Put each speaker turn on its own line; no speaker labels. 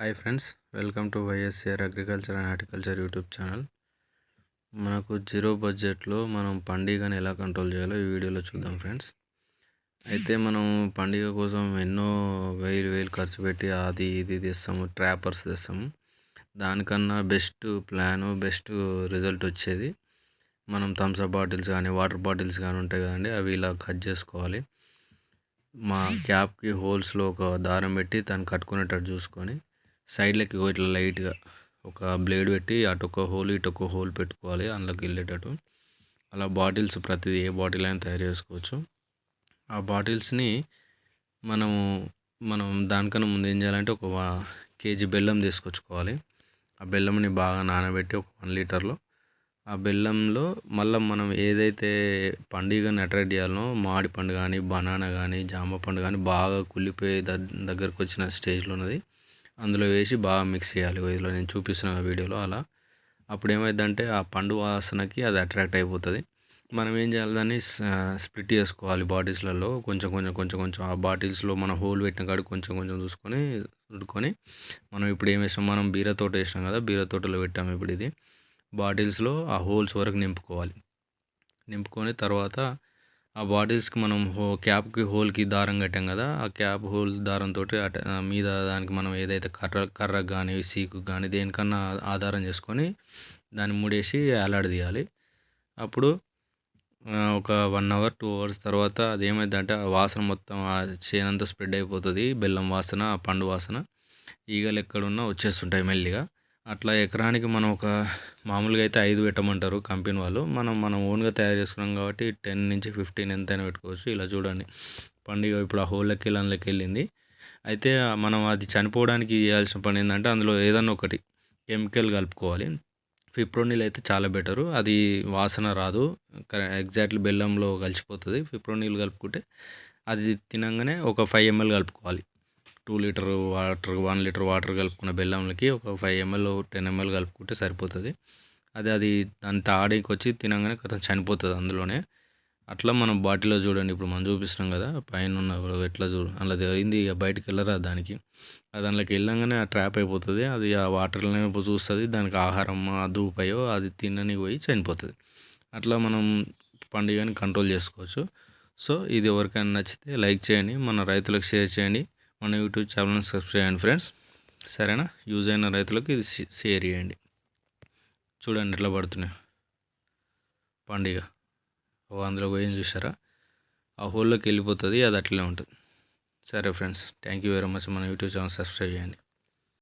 Hi friends welcome to YSR agriculture and horticulture YouTube channel. మనకు zero బడ్జెట్లో మనం పండుగను ఎలా కంట్రోల్ చేయాలో ఈ వీడియోలో చూద్దాం ఫ్రెండ్స్. అయితే మనం పండుగ కోసం ఎన్నో వేలు వేలు ఖర్చు పెట్టి అది ఇది తెస్తాము ట్రాపర్స్ తెస్తాము. దానికన్నా బెస్ట్ ప్లాను బెస్ట్ రిజల్ట్ వచ్చేది మనం థమ్స్అప్ బాటిల్స్ కానీ వాటర్ బాటిల్స్ కానీ ఉంటాయి కదండి అవి ఇలా కట్ చేసుకోవాలి. మా క్యాప్కి హోల్స్లో ఒక దారం పెట్టి దాన్ని కట్టుకునేటట్టు చూసుకొని సైడ్లకి ఇట్లా లైట్గా ఒక బ్లేడ్ పెట్టి అటు ఒక హోల్ ఇటు ఒక హోల్ పెట్టుకోవాలి అందులోకి వెళ్ళేటట్టు. అలా బాటిల్స్ ప్రతిదీ ఏ బాటిల్ అయినా తయారు చేసుకోవచ్చు. ఆ బాటిల్స్ని మనము మనం దానికన్నా ముందు ఏం చేయాలంటే ఒక కేజీ బెల్లం తీసుకొచ్చుకోవాలి. ఆ బెల్లంని బాగా నానబెట్టి ఒక వన్ లీటర్లో. ఆ బెల్లంలో మళ్ళీ మనం ఏదైతే పండుగను అట్రాక్ట్ చేయాలనో మామిడి పండు కానీ బనానా కానీ జామ పండు కానీ బాగా కుళ్ళిపోయే దగ్గరకు వచ్చిన స్టేజ్లో ఉన్నది. అందులో వేసి బాగా మిక్స్ చేయాలి. ఇదిలో నేను చూపిస్తున్న వీడియోలో అలా. అప్పుడు ఏమైందంటే ఆ పండు వాసనకి అది అట్రాక్ట్ అయిపోతుంది. మనం ఏం చేయాలి? దాన్ని స్ప్లిట్ చేసుకోవాలి బాటిల్స్లలో కొంచెం కొంచెం కొంచెం కొంచెం ఆ బాటిల్స్లో మనం హోల్ పెట్టిన కాడికి కొంచెం కొంచెం చూసుకొని రుడుకొని మనం ఇప్పుడు ఏం వేసాం మనం బీర తోట వేసినాం కదా బీర తోటలో పెట్టాము ఇప్పుడు ఇది. బాటిల్స్లో ఆ హోల్స్ వరకు నింపుకోవాలి. నింపుకొని తర్వాత ఆ బాటిల్స్కి మనం హో క్యాప్కి హోల్కి దారం కట్టాం కదా ఆ క్యాప్ హోల్ దారంతో మీద దానికి మనం ఏదైతే కర్ర కర్రకు కానీ సీకు కానీ దేనికన్నా ఆధారం చేసుకొని దాన్ని ముడేసి వేలాడదీయాలి అప్పుడు ఒక వన్ అవర్ టూ అవర్స్ తర్వాత అది ఏమైందంటే ఆ వాసన మొత్తం ఆ చేనంతా స్ప్రెడ్ అయిపోతుంది బెల్లం వాసన పండు వాసన ఈగలు ఎక్కడున్నా వచ్చేస్తుంటాయి మెల్లిగా. అట్లా ఎకరానికి మనం ఒక మామూలుగా అయితే ఐదు పెట్టమంటారు కంపెనీ వాళ్ళు. మనం మనం ఓన్గా తయారు చేసుకున్నాం కాబట్టి టెన్ నుంచి ఫిఫ్టీన్ ఎంతైనా పెట్టుకోవచ్చు. ఇలా చూడండి. పండుగ ఇప్పుడు ఆ హోళ్ళకి వెళ్ళకి వెళ్ళింది. అయితే మనం అది చనిపోవడానికి చేయాల్సిన పని ఏంటంటే అందులో ఏదన్నా ఒకటి కెమికల్ కలుపుకోవాలి. ఫిప్రోనిల్ అయితే చాలా బెటరు. అది వాసన రాదు. ఎగ్జాక్ట్లీ బెల్లంలో కలిసిపోతుంది. ఫిప్రోనిల్ కలుపుకుంటే అది తినంగానే ఒక ఫైవ్ ఎంఎల్ కలుపుకోవాలి. Two litre water one litre water కలుపుకున్న బెల్లంలకి ఒక ఫైవ్ ఎంఎల్ టెన్ ఎంఎల్ కలుపుకుంటే సరిపోతుంది. అది అది దాని తాడికి వచ్చి తినగానే కథ చనిపోతుంది అందులోనే. అట్లా మనం బాటిల్లో చూడండి ఇప్పుడు మనం చూపిస్తున్నాం కదా పైన ఉన్న ఎట్లా చూడు అలా జరిగింది ఇక బయటకు వెళ్ళరా దానికి? అది దానిలోకి వెళ్ళంగానే ఆ ట్రాప్ అయిపోతుంది అది ఆ వాటర్లోనే చూస్తుంది దానికి ఆహారం దూపయో అది తినని పోయి చనిపోతుంది. అట్లా మనం పండుగని కంట్రోల్ చేసుకోవచ్చు. సో ఇది ఎవరికైనా నచ్చితే లైక్ చేయండి మన రైతులకు షేర్ చేయండి. మన యూట్యూబ్ ఛానల్ని సబ్స్క్రైబ్ చేయండి ఫ్రెండ్స్. సరేనా? యూజ్ అయిన రైతులకు ఇది షేర్ చేయండి. చూడండి ఎట్లా పడుతున్నాయి. పండుగ. అందులో ఏం చూసారా ఆ హోల్లోకి వెళ్ళిపోతుంది అది అట్లే ఉంటుంది. సరే friends thank you very much. మన యూట్యూబ్ ఛానల్ సబ్స్క్రైబ్ చేయండి.